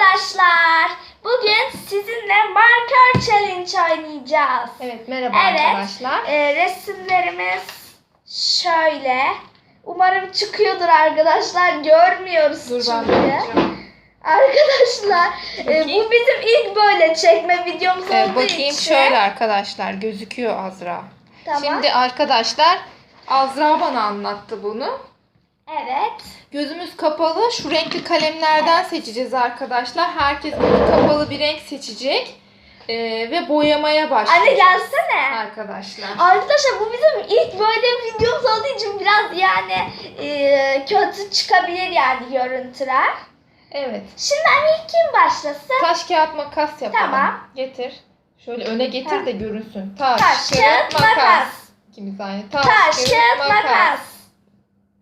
arkadaşlar. Bugün sizinle marker challenge oynayacağız. Evet merhaba Evet. arkadaşlar. Ee, resimlerimiz şöyle. Umarım çıkıyordur arkadaşlar. Görmüyoruz Dur çünkü. Arkadaşlar e, bu bizim ilk böyle çekme videomuz Evet, olduğu bakayım için. şöyle arkadaşlar gözüküyor Azra. Tamam. Şimdi arkadaşlar Azra bana anlattı bunu. Evet. Gözümüz kapalı şu renkli kalemlerden seçeceğiz arkadaşlar. Herkes gözü kapalı bir renk seçecek. Ee, ve boyamaya başlayacağız. Anne gelsene. Arkadaşlar. Arkadaşlar bu bizim ilk böyle videomuz olduğu için biraz yani e, kötü çıkabilir yani görüntüler. Evet. Şimdi anne ilk kim başlasın? Taş kağıt makas yapalım. Tamam. Getir. Şöyle öne getir de görünsün. Taş, Taş, kağıt, makas. İkimiz aynı. Taş, Taş, kağıt, makas.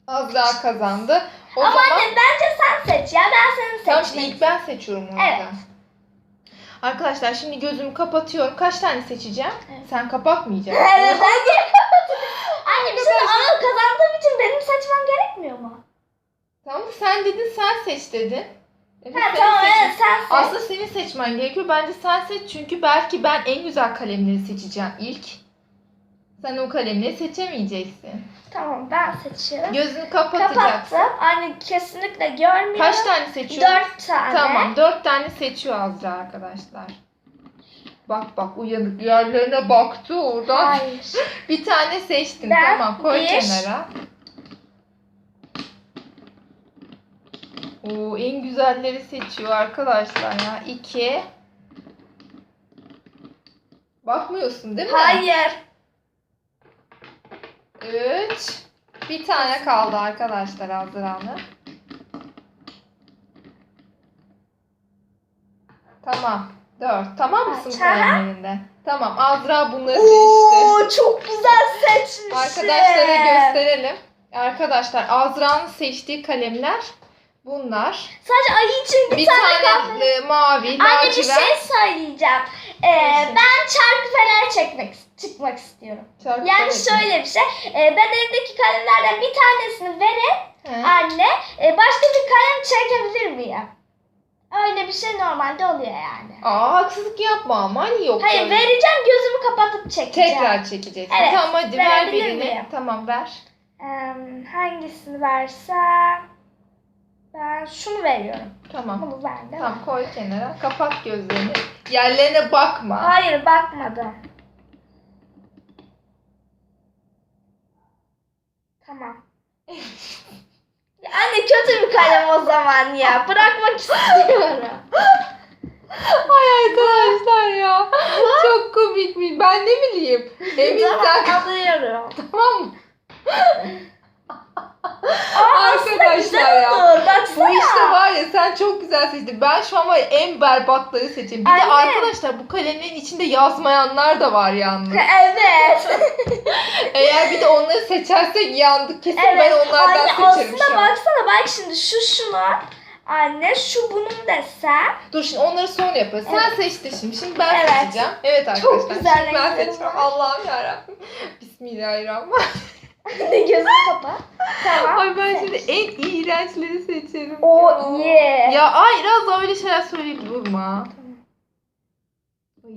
Azra kazandı. O Ama zaman anne bence sen seç ya ben seni Tamam seçmek işte ilk ben seçiyorum orada. Evet. Arkadaşlar şimdi gözümü kapatıyorum. Kaç tane seçeceğim? Evet. Sen kapatmayacaksın. Evet Anne bir şey ama kazandığım için benim seçmem gerekmiyor mu? Tamam? Sen dedin sen seç dedin. Evet, Ha tamam evet sen seç. Aslında senin seçmen gerekiyor. Bence sen seç çünkü belki ben en güzel kalemleri seçeceğim ilk. Sen o kalemleri seçemeyeceksin. Tamam ben seçiyorum. Gözünü kapatacaksın. Kapattım. Anne kesinlikle görmüyorum. Kaç tane seçiyorsun? Dört tane. Tamam dört tane seçiyor Azra arkadaşlar. Bak bak uyanık yerlerine baktı oradan. Hayır. Bir tane seçtin Ben tamam koy bir- kenara. Oo en güzelleri seçiyor arkadaşlar ya. İki. Bakmıyorsun değil mi? Hayır. Üç. Bir tane kaldı arkadaşlar Azra'nın. Tamam. Dört. Tamam mısın kalemlerinde? Tamam. Azra bunları seçti. Oo çok güzel seçmişsin. Arkadaşlara gösterelim. Arkadaşlar Azra'nın seçtiği kalemler bunlar. Sadece ayı için bir, Bir tane, tane kaldı. e, mavi, Anne bir lacivert. şey söyleyeceğim. Ee, ben çarkı fener çekmek çıkmak istiyorum. Çarpı Yani evet. şöyle bir şey. Ee, ben elimdeki kalemlerden bir tanesini verip He. anne e, başka bir kalem çekebilir miyim? Öyle bir şey normalde oluyor yani. Aa haksızlık yapma ama hani yok. Hayır öyle. vereceğim gözümü kapatıp çekeceğim. Tekrar çekeceksin. Evet, Tamam hadi ver birini. miyim? Tamam ver. Ee, hangisini versem? Ben şunu veriyorum. Tamam. Bunu verdim. Tamam koy kenara. Kapat gözlerini. Yerlerine bakma. Hayır bakmadım. Tamam. Ya Anne kötü bir kalem o zaman ya. Bırakmak istiyorum. Ay arkadaşlar ya. Çok komikmiş. Ben ne bileyim. Emin sen tamam alıyorum. tamam mı? Arkadaşlar ya. olur. Baksana. Bu işte var ya sen çok güzel seçtin. Ben şu an var ya en berbatları seçeyim. Bir de Anne. arkadaşlar bu kalemlerin içinde yazmayanlar da var yalnız. Evet. Eğer bir de onları seçersek yandık. Kesin ben evet. onlardan Anne seçerim aslında şu an. baksana bak şimdi şu şunu. Anne şu bunun desem. Dur şimdi onları sonra yaparız. Sen Evet. seçtin şimdi. Şimdi ben Evet. seçeceğim. Evet arkadaşlar. Çok güzel şimdi ben seçeceğim. Allah'ım yarabbim. Bismillahirrahmanirrahim. Gözünü kapat. Tamam. Ay ben şimdi en iğrençleri seçerim. O ya. iyi. Ya ay biraz öyle şeyler söyleyip durma. Ay,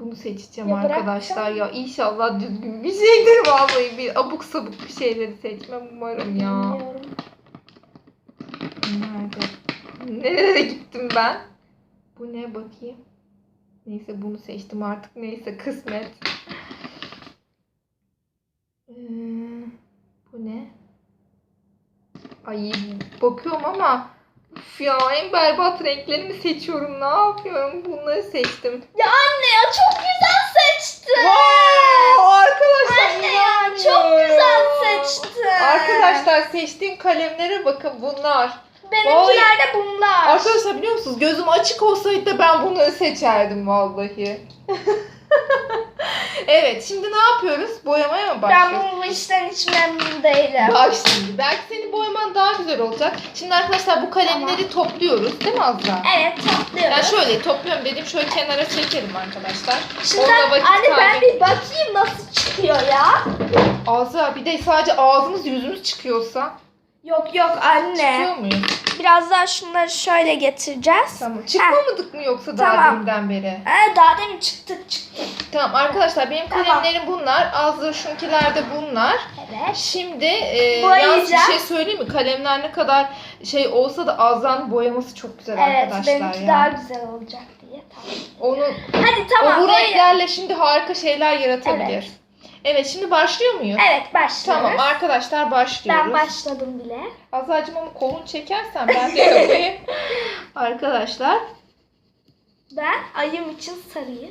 bunu seçeceğim Ya arkadaşlar ya. İnşallah düzgün bir şeydir vallahi. Bir abuk sabuk bir şeyleri seçmem umarım ya. Bilmiyorum. Nerede? Nereye gittim ben? Bu ne bakayım? Neyse bunu seçtim artık. Neyse kısmet. Ee, bu ne? Ay bakıyorum ama Üf ya en berbat renklerimi seçiyorum. Ne yapıyorum? Bunları seçtim. Ya anne ya çok güzel seçtin. Wow, arkadaşlar Anne ya çok güzel seçtin. Arkadaşlar seçtiğim kalemlere bakın bunlar. Benimkiler de bunlar. Arkadaşlar biliyor musunuz? Gözüm açık olsaydı da ben bunları seçerdim vallahi. evet şimdi ne yapıyoruz? Boyamaya mı ben başlıyoruz? bu işten hiç memnun değilim. Bak şimdi belki senin boyaman daha güzel olacak. Şimdi arkadaşlar bu kalemleri topluyoruz değil mi Azra? Evet topluyoruz. Ben şöyle topluyorum dedim şöyle kenara çekelim arkadaşlar. Şimdi Orada vakit anne ben kaybet- bir bakayım nasıl çıkıyor ya. Azra bir de sadece ağzımız yüzümüz çıkıyorsa Yok yok anne. çıkıyor muyuz? Biraz daha şunları şöyle getireceğiz. Tamam. Çıkmadık mı yoksa daha Tamam. deminden beri? Ee, daha demin çıktık çıktık. Tamam arkadaşlar benim Tamam. kalemlerim bunlar. Azra şunkiler de bunlar. Evet. Şimdi e, yalnız bir şey söyleyeyim mi? Kalemler ne kadar şey olsa da Azra'nın boyaması çok güzel Evet arkadaşlar benimki ya. daha güzel olacak diye. Tamam. Onu Hadi tamam. o bu boya- renklerle şimdi harika şeyler yaratabilir. Evet. Evet. şimdi başlıyor muyuz? Evet başlıyoruz. Tamam arkadaşlar başlıyoruz. Ben başladım bile. Azra'cığım ama kolunu çekersen ben de yapayım. arkadaşlar. Ben ayım için sarıyı.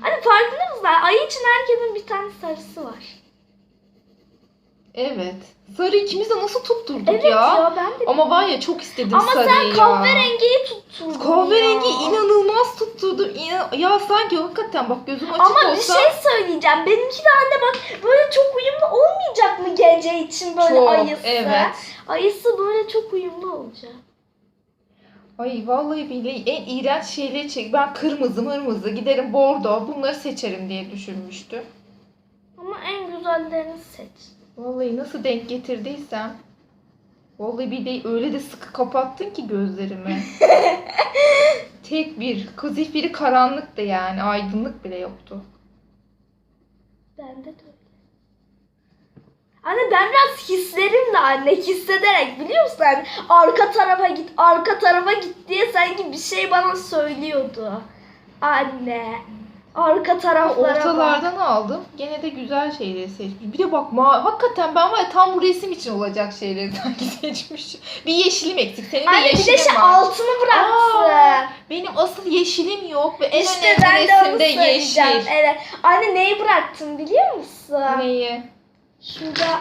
Hani farkında mısınız? Ayı için herkesin bir tane sarısı var. Evet. Sarı ikimiz de nasıl tutturduk Evet ya. ya, ben de. Ama var ya çok istedim Ama sarıyı sen ya. kahverengiyi tutturdun Kahverengi ya. inanılmaz tutturdum. İnan- ya sanki hakikaten bak gözüm açık Ama bir olsa. şey söyleyeceğim. Benimki de anne bak böyle çok uyumlu olmayacak mı gece için böyle çok, ayısı? evet. Ayısı böyle çok uyumlu olacak. Ay vallahi billahi en iğrenç şeyleri çek. Ben kırmızı mırmızı giderim bordo bunları seçerim diye düşünmüştüm. Ama en güzellerini seç. Vallahi nasıl denk getirdiysem. Vallahi bir de öyle de sıkı kapattın ki gözlerimi. Tek bir. Kız biri karanlıktı yani. Aydınlık bile yoktu. Bende de öyle. Anne ben biraz hislerimle anne hissederek biliyor musun? Hani arka tarafa git, arka tarafa git diye sanki bir şey bana söylüyordu. Anne. Arka taraflara bak. Ortalardan aldım. Gene de güzel şeyleri seçmiş. Bir de bak ma hakikaten ben var ya tam bu resim için olacak şeyleri sanki seçmişim. Bir yeşilim eksik. Senin de Anne bir yeşilin de şey var. altını bıraktı. Aa, Benim asıl yeşilim yok ve en işte önemli ben de onu resimde söyleyeceğim. yeşil. Evet. Anne neyi bıraktın biliyor musun? Neyi? Şurada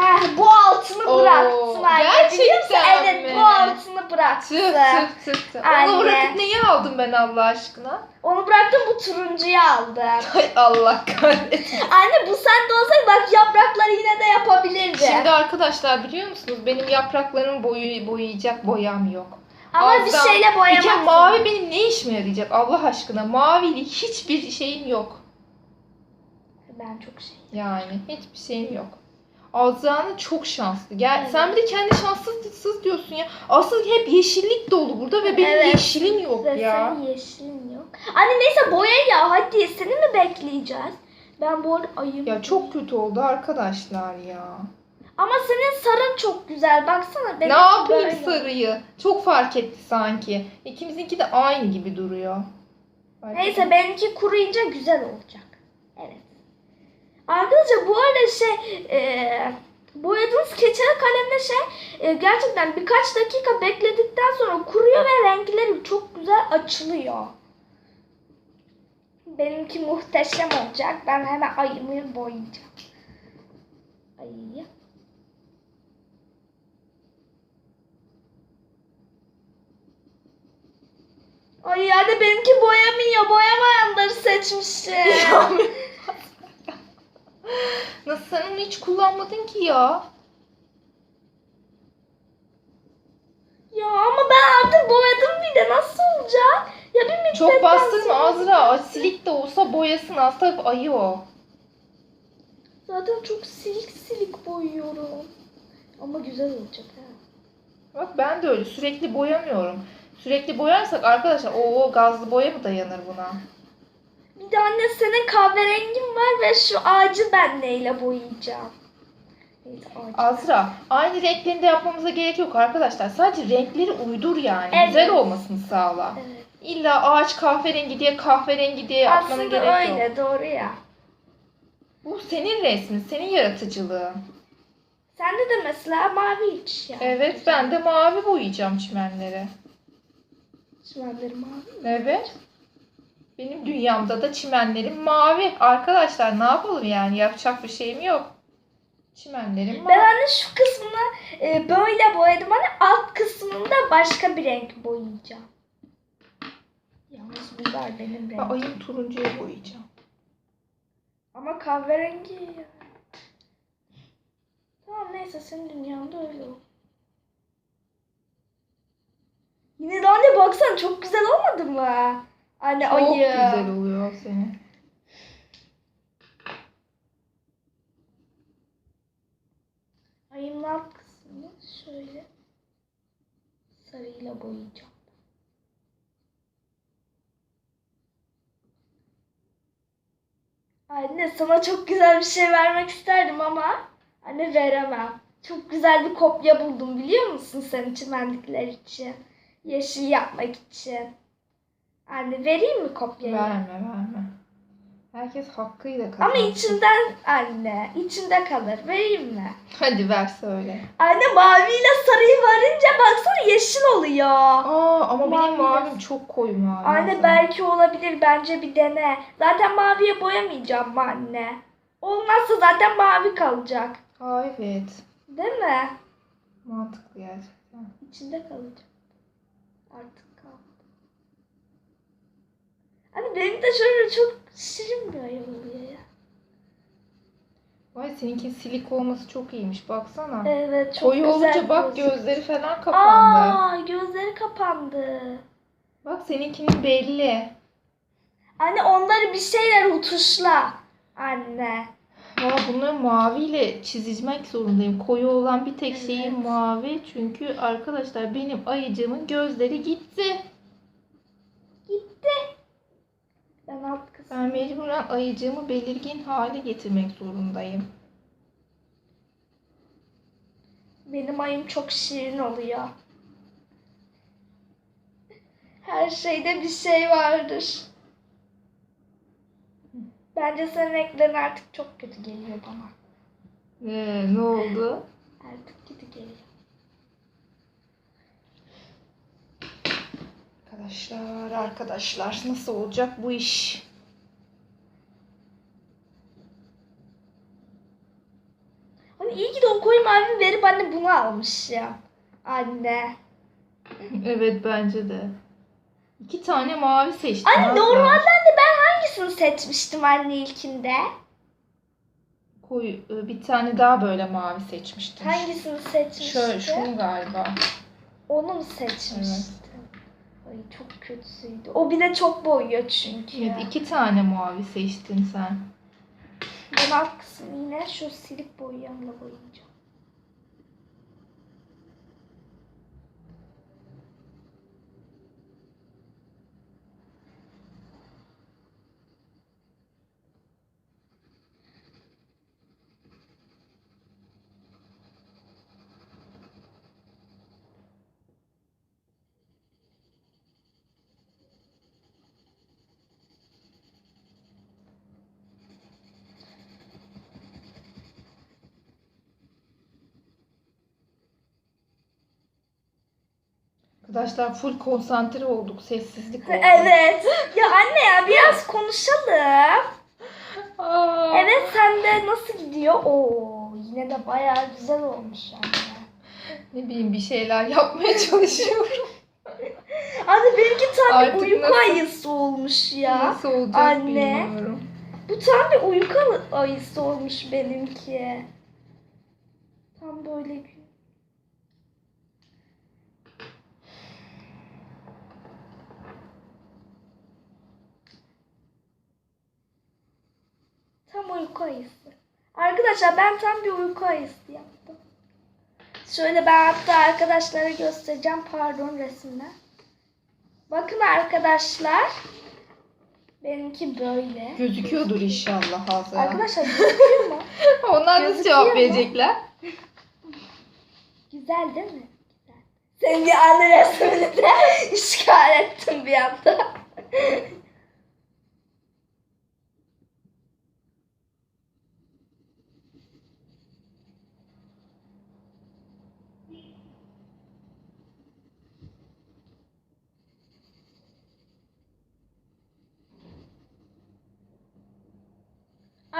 Heh, bu altını Oo, bıraktım anne. Gerçekten Evet mi? bu altını. Tık tık tık tık. Anne. Onu bırakıp neyi aldım ben Allah aşkına? Onu bıraktım bu turuncuyu aldım. Hay Allah kahretsin. Anne bu sende olsaydı bak yaprakları yine de yapabilirdi. Şimdi arkadaşlar biliyor musunuz benim yapraklarımı boyu, boyayacak boyam yok. Ama bir Azdan- şeyle Bir boyamak kere mavi benim ne işime yarayacak Allah aşkına? Maviyle hiçbir şeyim yok. Ben çok şey. Yani hiçbir şeyim yok. Azra'nın çok şanslı. Gel, Evet. Sen bir de kendi şanssız diyorsun ya. Asıl hep yeşillik dolu burada ve benim Evet. yeşilim yok Ve ya. senin yeşilin yok. Anne neyse boya ya hadi seni mi bekleyeceğiz? Ben bu arada ayım. Ya çok kötü oldu arkadaşlar ya. Ama senin sarın çok güzel. Baksana benim ne yapayım böyle. sarıyı? Çok fark etti sanki. İkimizinki de aynı gibi duruyor. Fark Neyse benimki kuruyunca güzel olacak. Arkadaşlar bu arada şey e, boyadığınız keçeli kalemle şey e, gerçekten birkaç dakika bekledikten sonra kuruyor ve renkleri çok güzel açılıyor. Benimki muhteşem olacak. Ben hemen ayımı boyayacağım. Ayıyı. Ay yani benimki boyamıyor. Boyamayanları seçmişim. Nasıl sen onu hiç kullanmadın ki ya? Ya ama ben artık boyadım bir de nasıl olacak? Ya bir müddetten Çok bastırma Azra. Silik de olsa boyasın. Alt tarafı ayı o. Zaten çok silik silik boyuyorum. Ama güzel olacak ha. Bak ben de öyle. Sürekli boyamıyorum. Sürekli boyarsak arkadaşlar o gazlı boya mı dayanır buna? Bir de anne senin kahverengin var ve şu ağacı ben neyle boyayacağım? Ağacı. Azra aynı renklerinde yapmamıza gerek yok arkadaşlar. Sadece renkleri uydur yani. Evet. Güzel olmasını sağla. Evet. İlla ağaç kahverengi diye kahverengi diye Aslında gerek öyle yok. doğru ya. Bu senin resmin, senin yaratıcılığın. Sende de mesela mavi iç yani. Evet ben de mavi boyayacağım çimenleri. Çimenleri mavi. Evet. Benim dünyamda da çimenlerim mavi. Arkadaşlar ne yapalım yani yapacak bir şeyim yok. Çimenlerim Ben mavi. anne şu kısmını e, böyle boyadım. Hani alt kısmında başka bir renk boyayacağım. Yalnız bunlar benim Ben rengim. ayın turuncuya boyayacağım. Ama kahverengi. Tamam neyse senin dünyanda öyle ol. Yine de anne baksana çok güzel olmadı mı? Anne Çok ayı. güzel oluyor senin. Ayımın alt kısmını şöyle. Sarıyla boyayacağım. Anne sana çok güzel bir şey vermek isterdim ama anne veremem. Çok güzel bir kopya buldum biliyor musun sen çimendikler için? Yeşil yapmak için. Anne vereyim mi kopyayı? Verme verme. Herkes hakkıyla Ama kazansın. içinden anne, içinde kalır. Vereyim mi? Hadi ver söyle. Anne maviyle sarıyı varınca baksana yeşil oluyor. Aa ama Mavi benim mavim çok koyu mavi. Anne belki olabilir. Bence bir dene. Zaten maviye boyamayacağım anne? Olmazsa zaten mavi kalacak. Aa evet. Değil mi? Mantıklı gerçekten. İçinde kalacak. Artık kaldı. Anne benim de şöyle çok şirin bir ayım oluyor ya. Vay seninki silik olması çok iyiymiş baksana. Evet çok Koyu güzel olunca bak gözüküyor. gözleri falan kapandı. Aa gözleri kapandı. Bak seninkinin belli. Anne onları bir şeyler utuşla. Anne. Valla bunları maviyle çizmek zorundayım. Koyu olan bir tek şeyim Evet. mavi. Çünkü arkadaşlar benim ayıcığımın gözleri. Gitti. Ben alt kısmı. Ben mecburen ayıcığımı belirgin hale getirmek zorundayım. Benim ayım çok şirin oluyor. Her şeyde bir şey vardır. Bence senin renklerin artık çok kötü geliyor bana. Ee, ne oldu? Artık kötü geliyor. Arkadaşlar, arkadaşlar nasıl olacak bu iş? Hani iyi ki de o koyu mavi verip anne bunu almış ya. Anne. Evet bence de. İki tane mavi seçtim. Anne Azra. normalde anne ben hangisini seçmiştim anne ilkinde? Koyu, e, bir tane daha böyle mavi seçmiştim. Hangisini seçmiştim? Şöyle, şunu galiba. Onu mu seçmiştim? Ay çok kötüydü. O bir de çok boyuyor çünkü. Evet, iki tane mavi seçtin sen. Ben alt kısmı yine şu silip boyayanla boyayacağım. Arkadaşlar full konsantre olduk. Sessizlik oldu. Evet. Ya anne ya biraz konuşalım. Aa. Evet sende nasıl gidiyor? Oo yine de bayağı güzel olmuş anne. Ne bileyim bir şeyler yapmaya çalışıyorum. Anne benimki tam Artık bir uyku nasıl- ayısı olmuş ya. Nasıl olacak Anne. bilmiyorum. Bu tam bir uyku ayısı olmuş benimki. Tam böyle bir... Tam uyku ayısı. Arkadaşlar ben tam bir uyku ayısı yaptım. Şöyle ben hatta arkadaşlara göstereceğim. Pardon resimler. Bakın arkadaşlar. Benimki böyle. Gözüküyordur inşallah Hazra. Arkadaşlar gözüküyor mu? Onlar nasıl gözüküyor cevap mu? verecekler? Güzel değil mi? Güzel. Senin bir anne resmini de işgal ettim bir anda.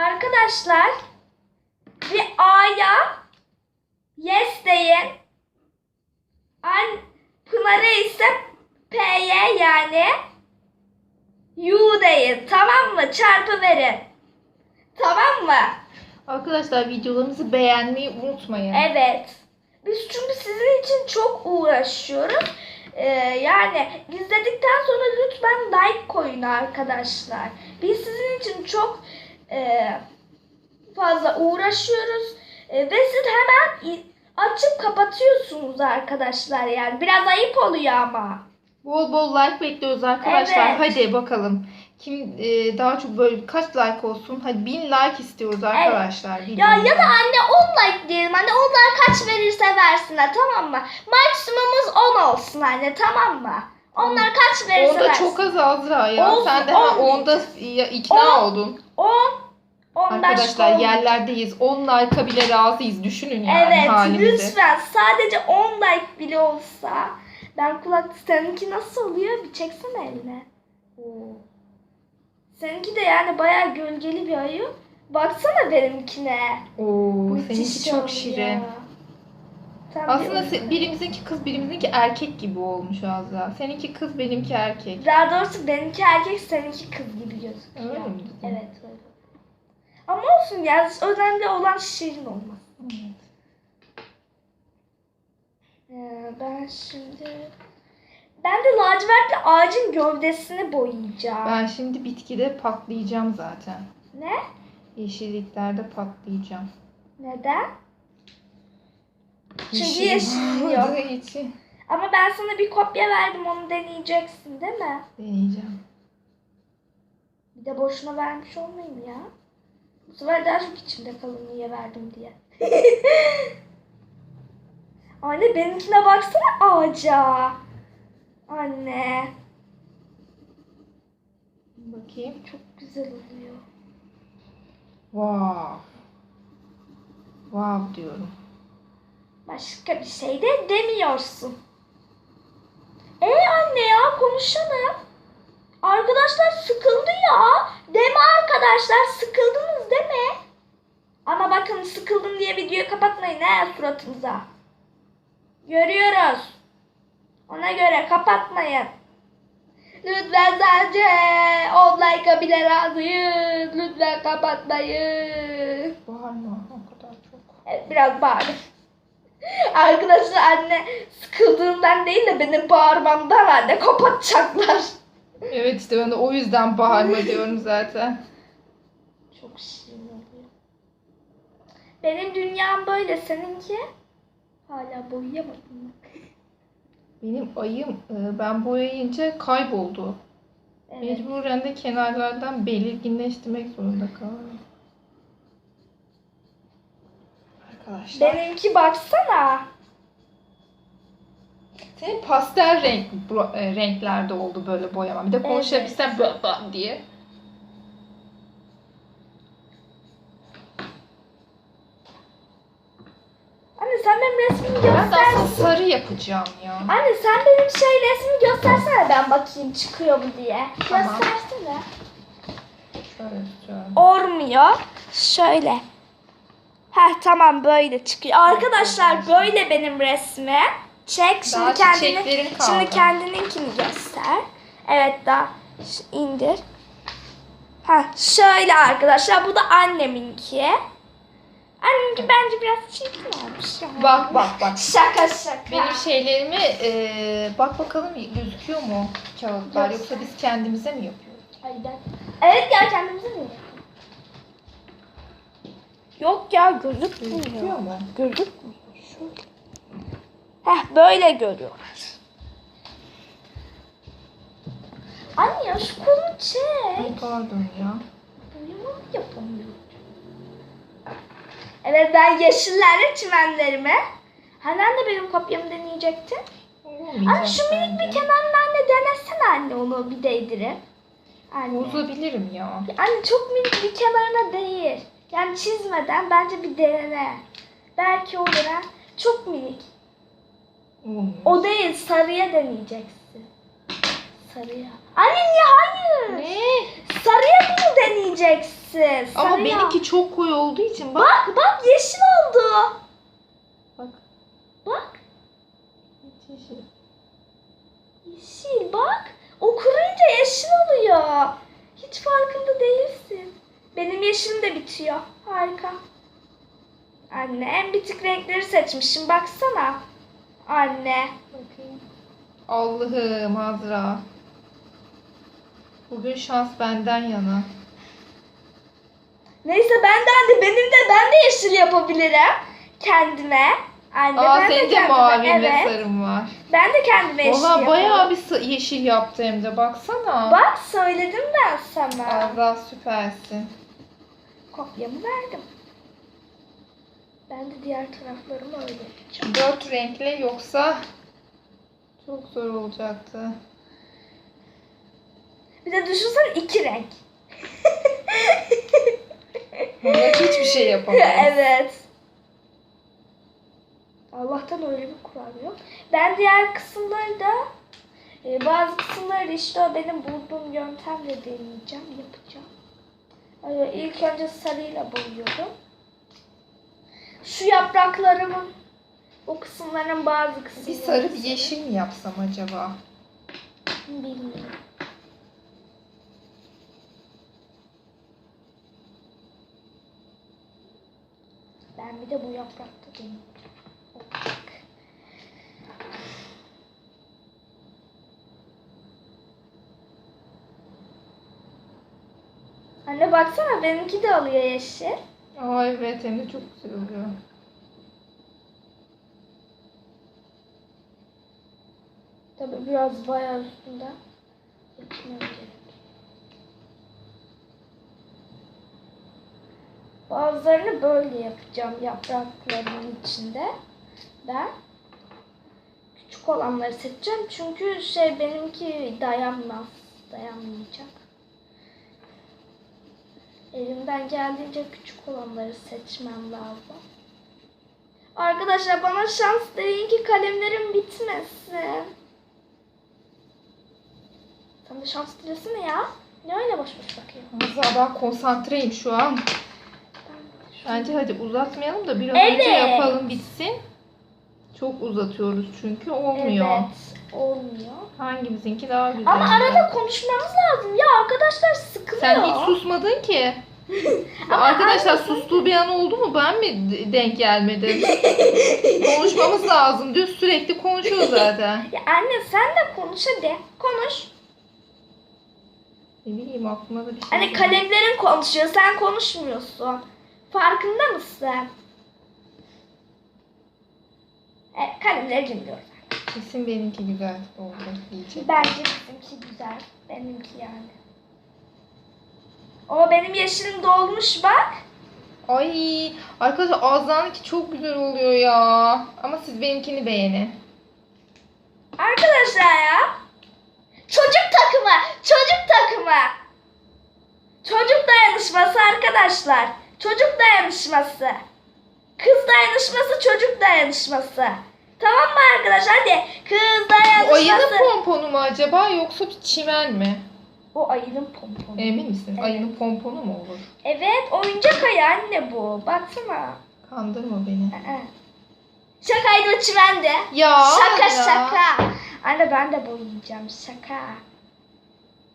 Arkadaşlar bir A'ya yes deyin. An Pınar'a ise P'ye yani U deyin. Tamam mı? Çarpı verin. Tamam mı? Arkadaşlar videolarımızı beğenmeyi unutmayın. Evet. Biz çünkü sizin için çok uğraşıyoruz. Ee, yani izledikten sonra lütfen like koyun arkadaşlar. Biz sizin için çok e, fazla uğraşıyoruz. E, ve siz hemen Açıp kapatıyorsunuz arkadaşlar yani. Biraz ayıp oluyor ama. Bol bol like bekliyoruz arkadaşlar. Evet. Hadi bakalım. Kim e, daha çok böyle kaç like olsun? Hadi 1000 like istiyoruz arkadaşlar. Ya videomuza. ya da anne 10 like diyelim anne. Onlar kaç verirse versinler tamam mı? Maksimumumuz 10 olsun anne tamam mı? Onlar kaç verirse Onda versin. çok az Azra ya. Olsun, Sen de ha, on onda ikna On. oldun. 10 10 Arkadaşlar yerlerdeyiz. 10 like'a bile razıyız. Düşünün yani Evet halimizi. lütfen sadece 10 like bile olsa. Ben kulak seninki nasıl oluyor? Bir çeksene eline. Oo. Seninki de yani bayağı gölgeli bir ayı. Baksana benimkine. Oo, Müthiş seninki çok oluyor. şirin. Sen Aslında bir- se- birimizinki kız, birimizinki erkek gibi olmuş Azra. Seninki kız, benimki erkek. Daha doğrusu benimki erkek, seninki kız gibi gözüküyor. Öyle mi? Evet öyle. Ama olsun yani önemli olan şirin olması. Evet. Ee, ben şimdi... Ben de lacivertli ağacın gövdesini boyayacağım. Ben şimdi bitkide patlayacağım zaten. Ne? Yeşilliklerde patlayacağım. Neden? Çünkü yok. olduğu için Ama ben sana bir kopya verdim onu deneyeceksin değil mi? deneyeceğim. Bir de boşuna vermiş olmayayım ya. Bu sefer daha çok içimde kalın niye verdim diye. Anne benimkine baksana ağaca. Anne. Bakayım. Çok güzel oluyor. Wow. Wow diyorum. Başka bir şey de demiyorsun. E anne ya konuşalım. Arkadaşlar sıkıldı ya. Deme arkadaşlar sıkıldınız mi? Ama bakın sıkıldım diye videoyu kapatmayın he suratınıza. Görüyoruz. Ona göre kapatmayın. Lütfen sadece 10 like'a bile razıyız. Lütfen kapatmayın. Bağırma o kadar çok. Evet, biraz bağırdım. Arkadaşlar anne sıkıldığından değil de benim bağırmamdan anne kapatacaklar. Evet işte ben de o yüzden bağırma diyorum zaten. Çok şirin oluyor. Benim dünyam böyle seninki. Hala boyayamadım mı? Benim ayım e, ben boyayınca kayboldu. Evet. Mecburen de kenarlardan belirginleştirmek zorunda kaldım. Arkadaşlar. Benimki baksana. Senin pastel renk e, renklerde oldu böyle boyama. Bir de konuşabilsem böyle böyle diye. Anne sen benim resmimi Ben göster. aslında sarı yapacağım ya. Anne sen benim şey resmimi göstersene ben bakayım çıkıyor mu diye. Tamam. Göstersene. Şöyle. Olmuyor. Şöyle. Heh tamam böyle çıkıyor. Arkadaşlar böyle benim resmi. Çek şimdi Daha kendini. Şimdi kendininkini göster. Evet daha indir. Ha şöyle arkadaşlar bu da anneminki. Anneminki bence biraz çirkin olmuş yani. Bak bak bak. Şaka şaka. Benim şeylerimi e, bak bakalım gözüküyor mu kağıtlar yoksa biz kendimize mi yapıyoruz? Ay ben. Evet ya kendimize mi? Yok ya gözükmüyor. Gözüküyor mu? Gözükmüyor. Şöyle. Heh böyle görüyorlar. Anne ya şu kolunu çek. Pardon ya. Uyumu yapamıyorum. Evet ben yeşillerle çimenlerime. Hani anne benim kopyamı deneyecektin? Anne şu minik bir kenarını anne denesene anne onu bir değdirip. Anne. Bozabilirim ya. Anne çok minik bir kenarına değil. Yani çizmeden bence bir dene. Belki olur ha. Çok minik. Olmuyor. O değil sarıya deneyeceksin. Sarıya. Anne niye hayır? Ne? Sarıya bunu deneyeceksin. Ama Sarıya. benimki çok koyu olduğu için bak. Bak bak yeşil oldu. Bak. Bak Yeşil. yeşil bak. O kuruyunca yeşil oluyor. Hiç farkında değilsin. Benim yeşilim de bitiyor. Harika. Anne en bitik renkleri seçmişim. Baksana. Anne. Bakayım. Allah'ım Azra. Bugün şans benden yana. Neyse benden de benim de ben de yeşil yapabilirim. Kendime. Anne Aa ben de senin de kendime, mavi ve evet. sarım var. Ben de kendime yeşil Valla bayağı bir yeşil yaptı hem de baksana. Bak söyledim ben sana. Azra süpersin. Kopyamı verdim. Ben de diğer taraflarımı öyle yapacağım. Dört renkle yoksa çok zor olacaktı. Bir de düşünsene iki renk. Valla hiçbir şey yapamayız. evet. Allah'tan öyle bir kural yok. Ben diğer kısımları da e, bazı kısımları işte o benim bulduğum yöntemle deneyeceğim, yapacağım. Ay, İlk önce sarıyla boyuyorum. Şu yapraklarımın o kısımların bazı kısımları. Bir sarı bir yeşil mi yapsam acaba? Bilmiyorum. Ben bir de bu yaprakta deneyeceğim. Olacak. Anne baksana benimki de alıyor yeşil. Aa evet hem de çok güzel oluyor. Tabii biraz bayağı üstünde. Bazılarını böyle yapacağım yapraklarının içinde. Ben küçük olanları seçeceğim çünkü şey benimki dayanmaz. Dayanmayacak. Elimden geldiğince küçük olanları seçmem lazım. Arkadaşlar bana şans deyin ki kalemlerim bitmesin. Sen de şans dilesene ya. Ne öyle boş boş bakıyorsun? Azra ben konsantreyim şu an. Bence hadi uzatmayalım da bir an Evet. önce yapalım bitsin. Çok uzatıyoruz çünkü olmuyor. Evet, olmuyor. Hangimizinki daha güzel? Ama arada konuşmamız lazım. Ya arkadaşlar sıkılıyor. Sen hiç susmadın ki. Arkadaşlar sustuğu bir an oldu mu ben mi denk gelmedim? Konuşmamız lazım diyor sürekli konuşuyor zaten. Ya anne sen de konuş hadi. Konuş. Ne bileyim aklıma da bir şey Hani kalemlerin konuşuyor, sen konuşmuyorsun. Farkında mısın? Evet, kalemleri dinliyoruz. Kesin benimki güzel oldu diyecek. Bence bizimki güzel. Benimki yani. O benim yeşilim dolmuş bak. Ay arkadaşlar Azra'nınki çok güzel oluyor ya. Ama siz benimkini beğenin. Arkadaşlar ya. Çocuk takımı. Çocuk takımı. Çocuk dayanışması arkadaşlar. Çocuk dayanışması. Kız dayanışması, çocuk dayanışması. Tamam mı arkadaşlar? Hadi. Kız Bu ayının dayanışması. pomponu mu acaba yoksa bir çimen mi? O ayının pomponu. Emin misin? Evet. Ayının pomponu mu olur? Evet, oyuncak ayı anne bu. Baksana. Kandırma beni. Aa. Şakaydı o çimendi. Ya Şaka ya. şaka. Anne ben de boyayacağım. Şaka.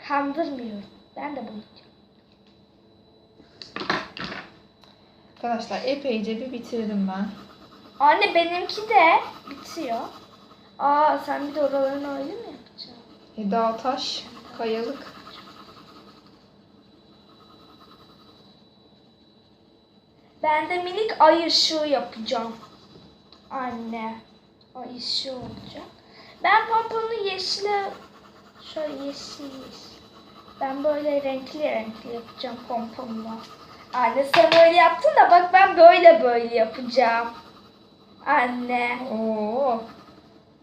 Kandırmıyorum. Ben de boyayacağım. Arkadaşlar epeyce bir bitirdim ben. Anne benimki de bitiyor. Aa sen bir de oralarını öyle mi yapacaksın? E, dağ taş, kayalık. Ben de minik ay ışığı yapacağım. Anne. Ay ışığı olacak. Ben pomponu yeşile şöyle yeşil yeşil. Ben böyle renkli renkli yapacağım pomponumu. Anne sen öyle yaptın da bak ben böyle böyle yapacağım. Anne. Oo.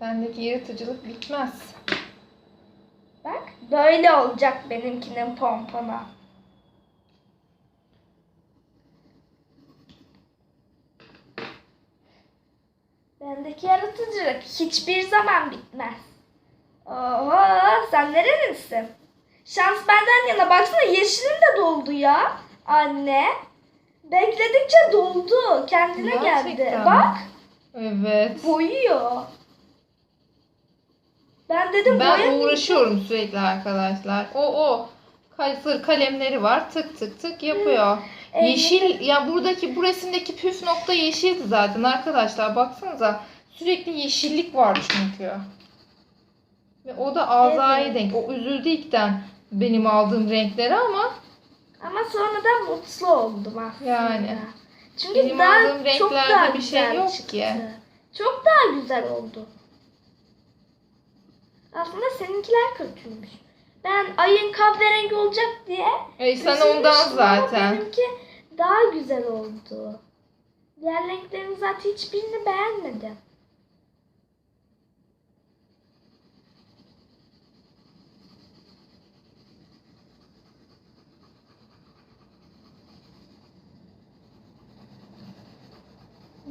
Bendeki yaratıcılık bitmez. Bak böyle olacak benimkinin pomponu. Bendeki yaratıcılık hiçbir zaman bitmez. Oho sen nerelisin? Şans benden yana baksana yeşilim de doldu ya anne. Bekledikçe doldu. Kendine geldi. Gerçekten mi? Bak Evet. boyuyor. Ben dedim Ben boyamayacağım. uğraşıyorum sürekli arkadaşlar. O o. Kayısır kalemleri var. Tık tık tık yapıyor. Elini- Yeşil ya buradaki bu resimdeki püf nokta yeşildi zaten arkadaşlar. Baksanıza sürekli yeşillik var çünkü. Ve o da Azra'ya Evet. denk. O üzüldü ilkten benim aldığım renkleri ama Ama sonradan mutlu oldum aslında. Yani. Çünkü Benim daha çok daha bir şey güzel yok çıktı. ki. Çok daha güzel oldu. Aslında seninkiler kötüymüş. Ben ayın kahverengi olacak diye E sen üzülmüştüm ondan ama zaten. Benimki daha güzel oldu. Diğer renklerin zaten hiçbirini beğenmedim.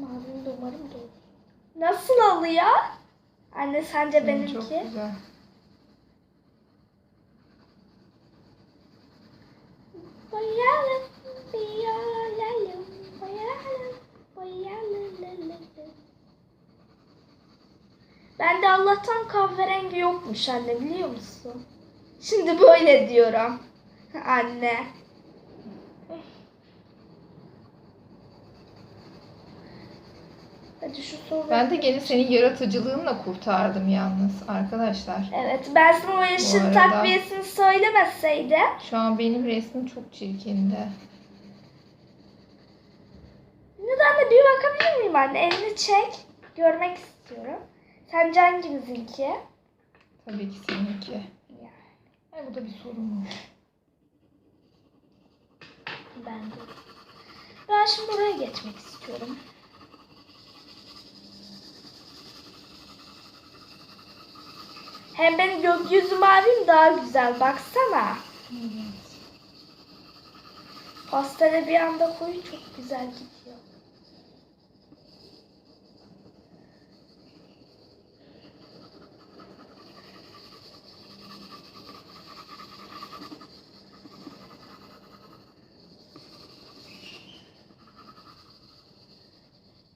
Mavim de umarım doğru. Nasıl oluyor? Anne sence Çok benimki? güzel. Boyalım, boyalım, boyalım, boyalım. Ben de Allah'tan kahverengi yokmuş anne biliyor musun? Şimdi böyle diyorum. Anne. Hadi şu soru. Ben de gene senin yaratıcılığınla kurtardım yalnız arkadaşlar. Evet ben sana o yaşın arada- takviyesini söylemeseydim. Şu an benim resmim çok çirkindi. Neden de bir bakabilir miyim anne? Elini çek. Görmek istiyorum. Sence hangimizinki? Tabii ki seninki. Yani Ay bu da bir sorun mu? ben de. Ben şimdi buraya geçmek istiyorum. Hem benim gökyüzü mavim daha güzel. Baksana. Pastele bir anda koyu çok güzel gidiyor.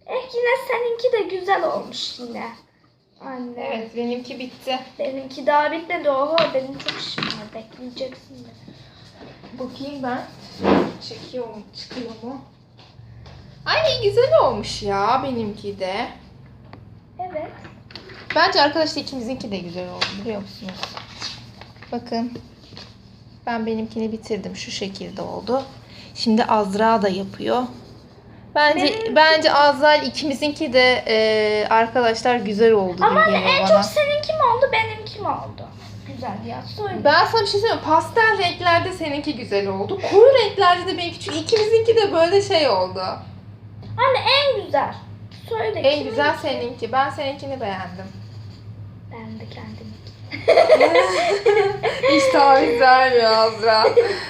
Eh yine seninki de güzel olmuş yine. Anne. Evet benimki bitti. Benimki daha bitmedi. Oho benim çok işim var. Bekleyeceksin de. Bakayım ben. Çekiyor mu? Çıkıyor mu? Ay güzel olmuş ya benimki de. Evet. Bence arkadaşlar ikimizinki de güzel oldu biliyor musunuz? Bakın. Ben benimkini bitirdim. Şu şekilde oldu. Şimdi Azra da yapıyor. Bence Benim- bence Azra ikimizinki de e, arkadaşlar güzel oldu Ama gibi geliyor en bana. çok seninki mi oldu benimki mi oldu? Güzel ya söyle. Ben sana bir şey söyleyeyim. mi? Pastel renklerde seninki güzel oldu. Koyu renklerde de benimki. Çünkü ikimizinki de böyle şey oldu. Anne en güzel. Söyle. En kimin? güzel seninki. Ben seninkini beğendim. Ben de kendim. Hiç taviz vermiyor Azra.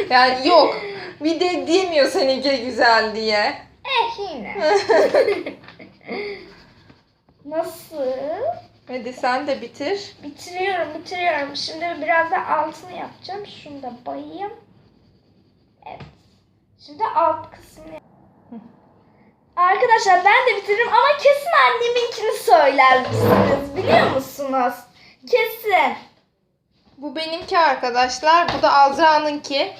Yani yok. Bir de diyemiyor seninki güzel diye. Yine. Nasıl? Hadi sen de bitir. Bitiriyorum bitiriyorum. Şimdi biraz da altını yapacağım. Şunu da bayayım. Evet. Şimdi alt kısmını Arkadaşlar ben de bitiririm ama kesin anneminkini söyler misiniz? Biliyor musunuz? Kesin. Bu benimki arkadaşlar. Bu da Azra'nınki.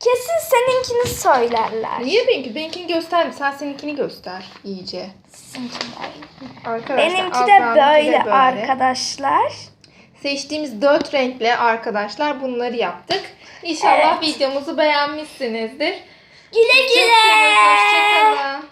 Kesin seninkini söylerler. Niye benimki? Benimkini göster. Sen seninkini göster iyice. Arkadaşlar Benimki de Azra'nınki böyle, arkadaşlar. Seçtiğimiz dört renkle arkadaşlar bunları yaptık. İnşallah videomuzu beğenmişsinizdir. Güle güle. Hoşçakalın.